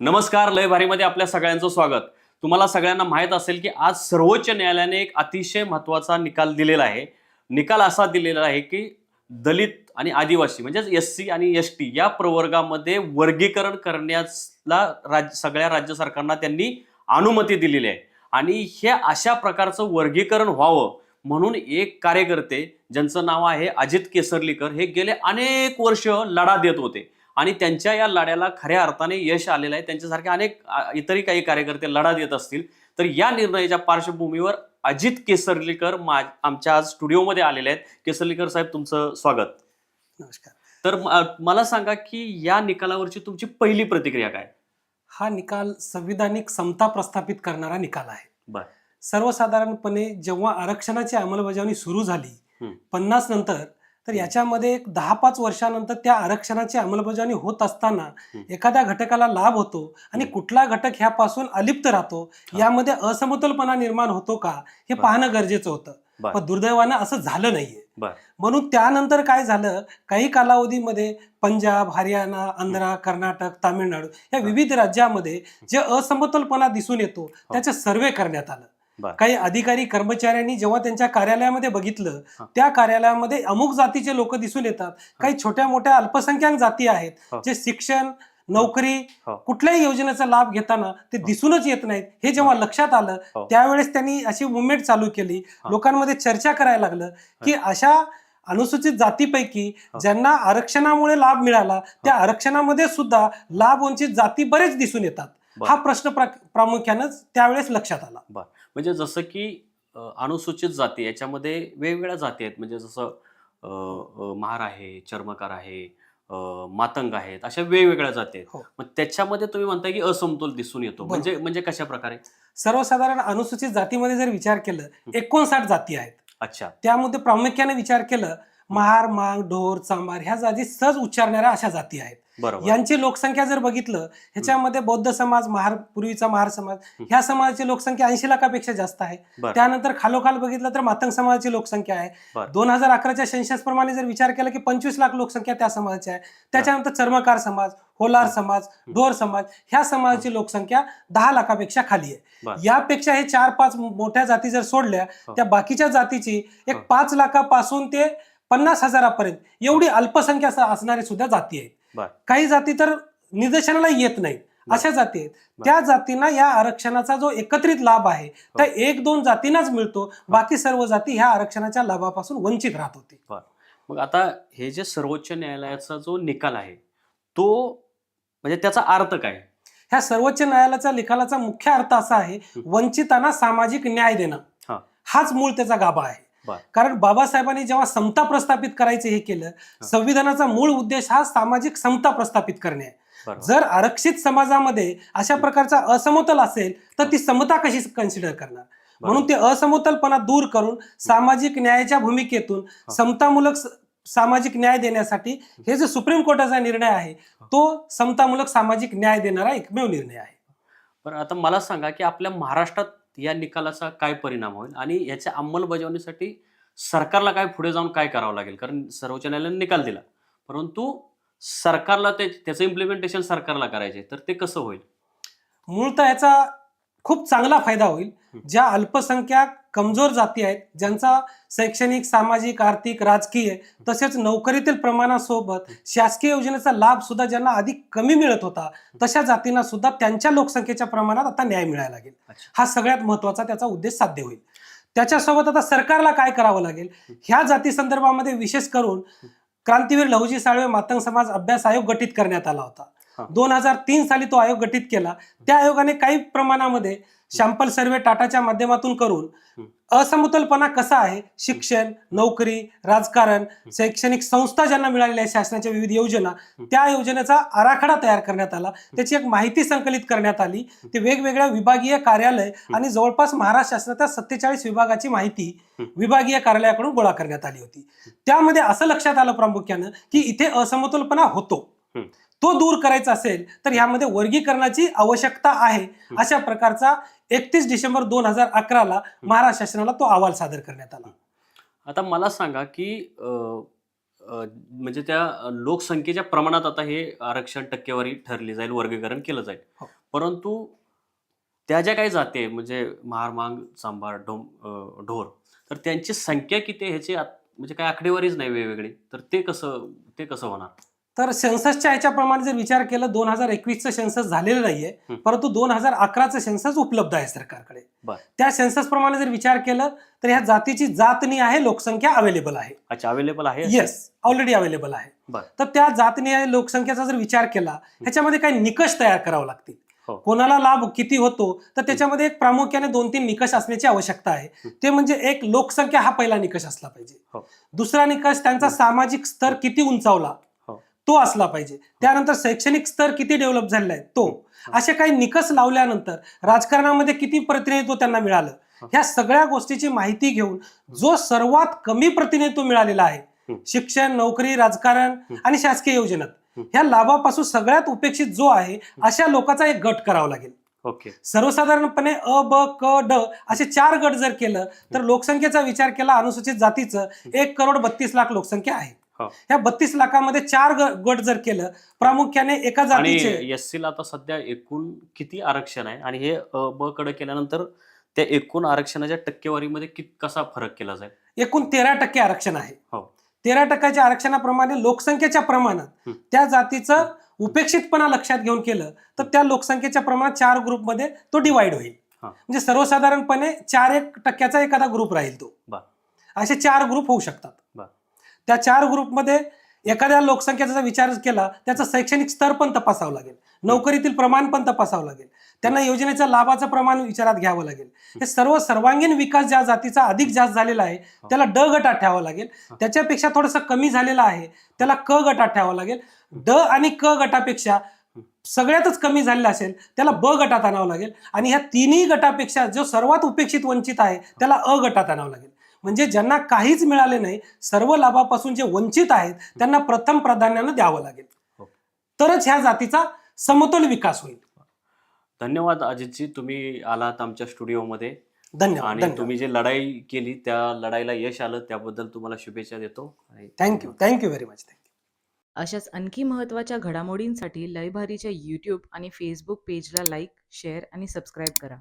नमस्कार लय भारीमध्ये आपल्या सगळ्यांचं स्वागत. तुम्हाला सगळ्यांना माहीत असेल की आज सर्वोच्च न्यायालयाने एक अतिशय महत्त्वाचा निकाल दिलेला आहे. निकाल असा दिलेला आहे की दलित आणि आदिवासी म्हणजेच एस सी आणि एस टी या प्रवर्गामध्ये वर्गीकरण करण्याला राज्य सगळ्या राज्य सरकारना त्यांनी अनुमती दिलेली आहे. आणि हे अशा प्रकारचं वर्गीकरण व्हावं म्हणून एक कार्यकर्ते ज्यांचं नाव आहे अजित केसरलीकर हे गेले अनेक वर्ष लढा देत होते. आणि त्यांच्या या लढ्याला खऱ्या अर्थाने यश आलेलं आहे. त्यांच्यासारखे अनेक इतरही काही कार्यकर्ते लढा देत असतील. तर या निर्णयाच्या पार्श्वभूमीवर अजित केसरलीकर मा आमच्या आज स्टुडिओमध्ये आलेले आहेत. केसरलीकर साहेब तुमचं स्वागत. नमस्कार. तर मला सांगा की या निकालावरची तुमची पहिली प्रतिक्रिया काय? हा निकाल संविधानिक समता प्रस्थापित करणारा निकाल आहे. बर. सर्वसाधारणपणे जेव्हा आरक्षणाची अंमलबजावणी सुरू झाली. पन्नास नंतर तर याच्यामध्ये एक दहा पाच वर्षानंतर त्या आरक्षणाची अंमलबजावणी होत असताना. एखाद्या घटकाला लाभ होतो आणि. कुठला घटक ह्यापासून अलिप्त राहतो हा. यामध्ये असमतोलपणा निर्माण होतो का हे. पाहणं गरजेचं होतं. पण दुर्दैवानं असं झालं नाहीये. म्हणून त्यानंतर काय झालं काही कालावधीमध्ये पंजाब हरियाणा आंध्रा कर्नाटक तामिळनाडू या हा. विविध राज्यामध्ये जे असमतोलपणा दिसून येतो त्याचे सर्वे करण्यात आलं. काही अधिकारी कर्मचाऱ्यांनी जेव्हा त्यांच्या कार्यालयामध्ये बघितलं हा. त्या कार्यालयामध्ये अमुक जातीचे लोक दिसून येतात काही छोट्या मोठ्या अल्पसंख्याक जाती आहेत हा. जे शिक्षण नोकरी हा. कुठल्याही योजनेचा लाभ घेताना ते दिसूनच येत नाहीत हे जेव्हा लक्षात आलं हा. त्यावेळेस त्यांनी अशी मुवमेंट चालू केली हा. लोकांमध्ये चर्चा करायला लागलं की अशा अनुसूचित जातीपैकी हा. ज्यांना आरक्षणामुळे लाभ मिळाला त्या आरक्षणामध्ये सुद्धा लाभ वंचित जाती बरेच दिसून येतात. हा प्रश्न प्रा- प्रामुख्यानं त्यावेळेस लक्षात आला. म्हणजे जसं की अनुसूचित जाती याच्यामध्ये वेगवेगळ्या जाती आहेत. म्हणजे जसं महार आहे चर्मकार आहे मातंग आहेत अशा वेगवेगळ्या जाती आहेत. हो. मग त्याच्यामध्ये तुम्ही म्हणताय की असमतोल दिसून येतो. म्हणजे म्हणजे कशा प्रकारे? सर्वसाधारण अनुसूचित जातीमध्ये जर विचार केलं एकोणसाठ जाती आहेत. अच्छा. त्यामध्ये प्रामुख्याने विचार केलं महार मांग ढोर चांबार ह्या जाती सहज उच्चारणाऱ्या अशा जाती आहेत बरोबर यांची लोकसंख्या जर बघितलं ह्याच्यामध्ये बौद्ध समाज महार पूर्वीचा महार समाज ह्या समाजाची लोकसंख्या ऐंशी लाखापेक्षा जास्त आहे. त्यानंतर खालोखाल बघितलं तर मातंग समाजाची लोकसंख्या आहे. दोन हजार अकराच्या सेन्सस प्रमाणे जर विचार केला की पंचवीस लाख लोकसंख्या त्या समाजाची आहे त्याच्यानंतर चर्मकार समाज होलार समाज ढोर समाज ह्या समाजाची लोकसंख्या दहा लाखापेक्षा खाली आहे. यापेक्षा हे चार पाच मोठ्या जाती जर सोडल्या हो. त्या बाकीच्या जातीची एक हो. पाच लाखापासून ते पन्नास हजारापर्यंत. एवढी अल्पसंख्या अस- असणारी सुद्धा जाती आहेत. काही जाती तर निदर्शनाला येत नाहीत. अशा जाती आहेत. त्या जातींना या आरक्षणाचा जो एकत्रित लाभ आहे त्या एक दोन जातींनाच मिळतो. बाकी सर्व जाती ह्या आरक्षणाच्या लाभापासून वंचित राहत होते. मग आता हे जे सर्वोच्च न्यायालयाचा जो निकाल आहे तो म्हणजे त्याचा अर्थ काय? ह्या सर्वोच्च न्यायालयाच्या निकालाचा मुख्य अर्थ असा आहे वंचितांना सामाजिक न्याय देणं. हाच मूळ त्याचा गाभा आहे. कारण बाबासाहेबांनी जेव्हा समता प्रस्थापित करायचे हे केलं संविधानाचा मूळ उद्देश हा सामाजिक समता प्रस्थापित करणे. आहे. जर आरक्षित समाजामध्ये अशा प्रकारचा असमतोल असेल तर ती समता कशी कन्सिडर करणार? म्हणून ते असमतोलपणा दूर करून सामाजिक न्यायाच्या भूमिकेतून समतामूलक सामाजिक न्याय देण्यासाठी हे. जो सुप्रीम कोर्टाचा निर्णय आहे तो समतामूलक सामाजिक न्याय देणारा एकमेव निर्णय आहे. बरं आता मला सांगा की आपल्या महाराष्ट्रात या निकालाचा काय परिणाम होईल आणि याच्या अंमलबजावणीसाठी सरकारला काय पुढे जाऊन काय करावं लागेल? कारण सर्वोच्च न्यायालयाने निकाल दिला. परंतु सरकारला ते त्याचं इम्प्लिमेंटेशन सरकारला करायचे तर ते कसं होईल? मूळतः याचा खूप चांगला फायदा होईल. ज्या अल्पसंख्याक कमजोर जाती आहेत ज्यांचा शैक्षणिक सामाजिक आर्थिक राजकीय तसेच नोकरीतील प्रमाणासोबत शासकीय योजनेचा लाभ सुद्धा ज्यांना अधिक कमी मिळत होता तशा जातींना सुद्धा त्यांच्या लोकसंख्येच्या प्रमाणात आता न्याय मिळायला लागेल. हा सगळ्यात महत्त्वाचा त्याचा उद्देश साध्य होईल त्याच्यासोबत आता सरकारला काय करावं लागेल ह्या जाती संदर्भामध्ये विशेष करून क्रांतीवीर लहुजी साळवे मातंग समाज अभ्यास आयोग गठीत करण्यात आला. होता दोन हजार तीन साली तो आयोग गठीत केला. त्या आयोगाने काही प्रमाणामध्ये सॅम्पल सर्वे टाटाच्या माध्यमातून करून. असमतोलपणा कसा आहे? शिक्षण नोकरी राजकारण शैक्षणिक संस्था ज्यांना मिळालेल्या आहेत शासनाच्या विविध योजना त्या योजनेचा आराखडा तयार करण्यात आला. त्याची एक माहिती संकलित करण्यात आली. ते वेगवेगळ्या विभागीय कार्यालय आणि जवळपास महाराष्ट्र शासनाच्या सत्तेचाळीस विभागाची माहिती. विभागीय कार्यालयाकडून गोळा करण्यात आली होती. त्यामध्ये असं लक्षात आलं प्रामुख्यानं की इथे असमतोलपणा होतो. तो दूर करायचा असेल तर यामध्ये वर्गीकरणाची आवश्यकता आहे. अशा प्रकारचा एकतीस डिसेंबर दोन हजार अकराला महाराष्ट्र शासनाला तो अहवाल सादर करण्यात आला. आता मला सांगा की म्हणजे त्या लोकसंख्येच्या प्रमाणात आता हे आरक्षण टक्केवारी ठरली जाईल वर्गीकरण केलं जाईल. हो. परंतु त्या ज्या काही जाते म्हणजे महार मांग चांभार ढोम अ, ढोर तर त्यांची संख्या किती ह्याची म्हणजे काही आकडेवारीच नाही वेगवेगळी. तर ते कसं ते कसं होणार? तर सेन्ससच्या ह्याच्याप्रमाणे जर विचार केला दोन हजार एकवीसचं सेन्सस झालेलं नाहीये. परंतु दोन हजार अकराचं सेन्सस उपलब्ध आहे सरकारकडे. त्या सेन्सस प्रमाणे जर विचार केलं तर ह्या जातीची जातनी आहे लोकसंख्या अवेलेबल आहे अच्छा अवेलेबल आहे येस ऑलरेडी अवेलेबल आहे. तर त्या जातनीय लोकसंख्येचा जर विचार केला ह्याच्यामध्ये काही निकष तयार करावे लागतील हो. कोणाला लाभ किती होतो तर त्याच्यामध्ये एक प्रामुख्याने दोन तीन निकष असण्याची आवश्यकता आहे. ते म्हणजे एक लोकसंख्या हा पहिला निकष असला पाहिजे हो. दुसरा निकष त्यांचा. सामाजिक स्तर किती उंचावला. तो असला पाहिजे त्यानंतर शैक्षणिक स्तर किती डेव्हलप झालेला आहे तो. असे काही निकष लावल्यानंतर राजकारणामध्ये किती प्रतिनिधित्व त्यांना मिळालं. ह्या सगळ्या गोष्टीची माहिती घेऊन जो सर्वात कमी प्रतिनिधित्व मिळालेला आहे. शिक्षण नोकरी राजकारण. आणि शासकीय योजनेत हं. ह्या लाभापासून सगळ्यात उपेक्षित जो आहे अशा लोकांचा एक गट करावा लागेल ओके सर्वसाधारणपणे अ ब क ड असे चार गट जर केलं तर लोकसंख्येचा विचार केला अनुसूचित जातीचं एक करोड बत्तीस लाख लोकसंख्या आहे. ह्या बत्तीस लाखामध्ये चार गट जर केलं प्रामुख्याने एका जातीचे एस ला आता सध्या एकूण किती आरक्षण आहे आणि हे ब कडे केल्यानंतर त्या एकूण आरक्षणाच्या टक्केवारीमध्ये कसा फरक केला जाईल एकूण तेरा टक्के आरक्षण आहे हो. तेरा टक्क्याच्या आरक्षणाप्रमाणे लोकसंख्येच्या प्रमाणात. त्या जातीचं उपेक्षितपणा लक्षात घेऊन केलं तर त्या लोकसंख्येच्या प्रमाणात चार ग्रुपमध्ये तो डिवाइड होईल. म्हणजे सर्वसाधारणपणे चार एक टक्क्याचा एखादा ग्रुप राहील तो. असे चार ग्रुप होऊ शकतात. त्या चार ग्रुपमध्ये एखाद्या लोकसंख्येचा जर विचार केला त्याचं शैक्षणिक स्तर पण तपासावं लागेल. नोकरीतील प्रमाण पण तपासावं लागेल. त्यांना योजनेच्या लाभाचं प्रमाण विचारात घ्यावं लागेल. हे सर्व सर्वांगीण विकास ज्या जातीचा अधिक जास्त झालेला आहे त्याला ड गटात ठेवावं लागेल. त्याच्यापेक्षा थोडंसं कमी झालेलं आहे त्याला क गटात ठेवावं लागेल. ड आणि क गटापेक्षा सगळ्यातच कमी झालेलं असेल त्याला ब गटात आणावं लागेल. आणि ह्या तिन्ही गटापेक्षा जो सर्वात उपेक्षित वंचित आहे त्याला अ गटात आणावं लागेल. म्हणजे ज्यांना काहीच मिळाले नाही सर्व लाभापासून जे वंचित आहेत त्यांना प्रथम प्राधान्यानं द्यावं लागेल. हो. तरच ह्या जातीचा समतोल विकास होईल. धन्यवाद अजितजी तुम्ही आलात आमच्या स्टुडिओमध्ये. धन्यवाद आणि तुम्ही जे लढाई केली त्या लढाईला यश आलं त्याबद्दल तुम्हाला शुभेच्छा देतो. आणि thank you thank you very much thank you अशाच आणखी महत्त्वाच्या घडामोडींसाठी लयभारीच्या यूट्यूब आणि फेसबुक पेजला लाईक शेअर आणि सबस्क्राईब करा.